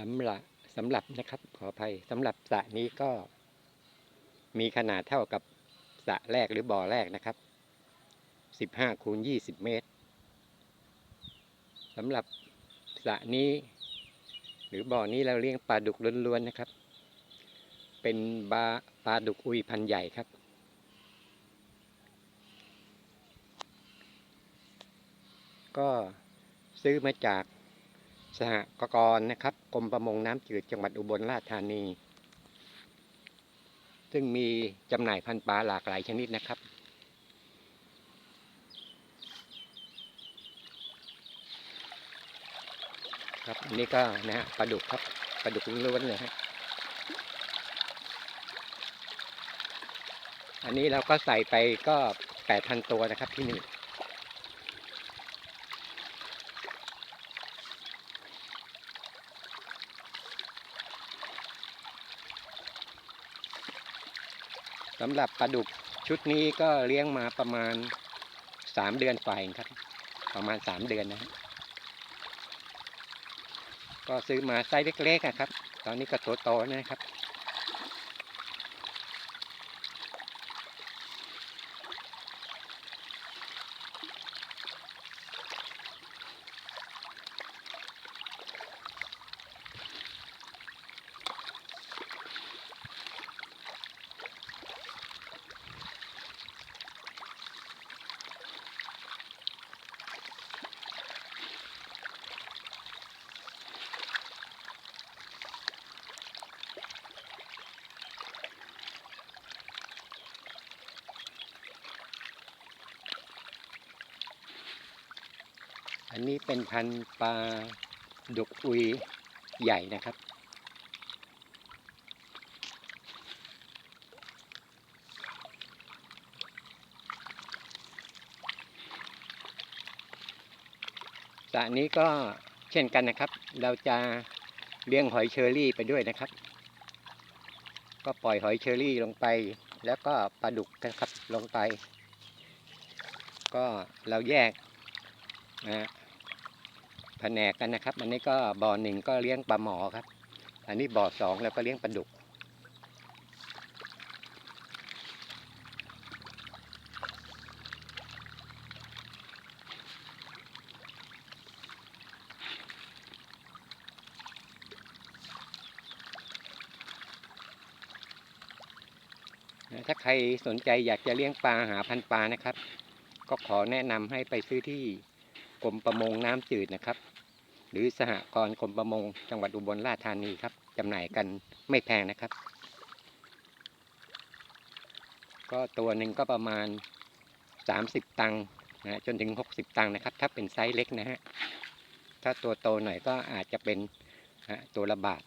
สำหรับสำหรับนะครับขออภัยสำหรับสระนี้ก็มีขนาดเท่ากับสระแรกหรือบ่อแรกนะครับ15คูณ20เมตรสำหรับสระนี้ หรือบ่อนี้เราเลี้ยงปลาดุกล้วนๆนะครับ เป็นบาปลาดุกอุยพันใหญ่ครับ ก็ซื้อมาจาก สหกรณ์นะครับกรมประมงน้ำจืดจังหวัดอุบลราชธานี ซึ่งมีจำหน่ายพันธุ์ปลาหลากหลายชนิดนะครับ ครับอันนี้ก็นะฮะปลาดุกครับปลาดุกล้วนเลยฮะอันนี้เราก็ใส่ไปก็แปดพันตัวนะครับที่นี่ สำหรับปลาดุกชุดนี้ก็เลี้ยงมาประมาณสามเดือนฝ่ายเองครับ ประมาณสามเดือนนะก็ซื้อมาไซส์เล็กๆอะครับ ตอนนี้ก็โตๆนะครับ อันนี้เป็นพันธุ์ปลาดุกอุยใหญ่นะครับ สระนี้ก็เช่นกันนะครับ เราจะเลี้ยงหอยเชอรี่ไปด้วยนะครับ ก็ปล่อยหอยเชอรี่ลงไป แล้วก็ปลาดุกนะครับลงไป ก็เราแยกนะฮะ แผนกกันนะครับ อันนี้ก็บ่อหนึ่งก็เลี้ยงปลาหมอครับ อันนี้บ่อสองแล้วก็เลี้ยงปลาดุก ถ้าใครสนใจอยากจะเลี้ยงปลาหาพันปลานะครับ ก็ขอแนะนำให้ไปซื้อที่ กรมประมงน้ำจืดนะครับ หรือสหกรณ์กรมประมงจังหวัดอุบลราชธานีครับจำหน่ายกันไม่แพงนะครับ ก็ตัวหนึ่งก็ประมาณ 30 ตังค์นะจนถึง 60 ตังค์นะครับ ถ้าเป็นไซส์เล็กนะฮะถ้าตัวโตหน่อยก็อาจจะเป็นตัวละบาท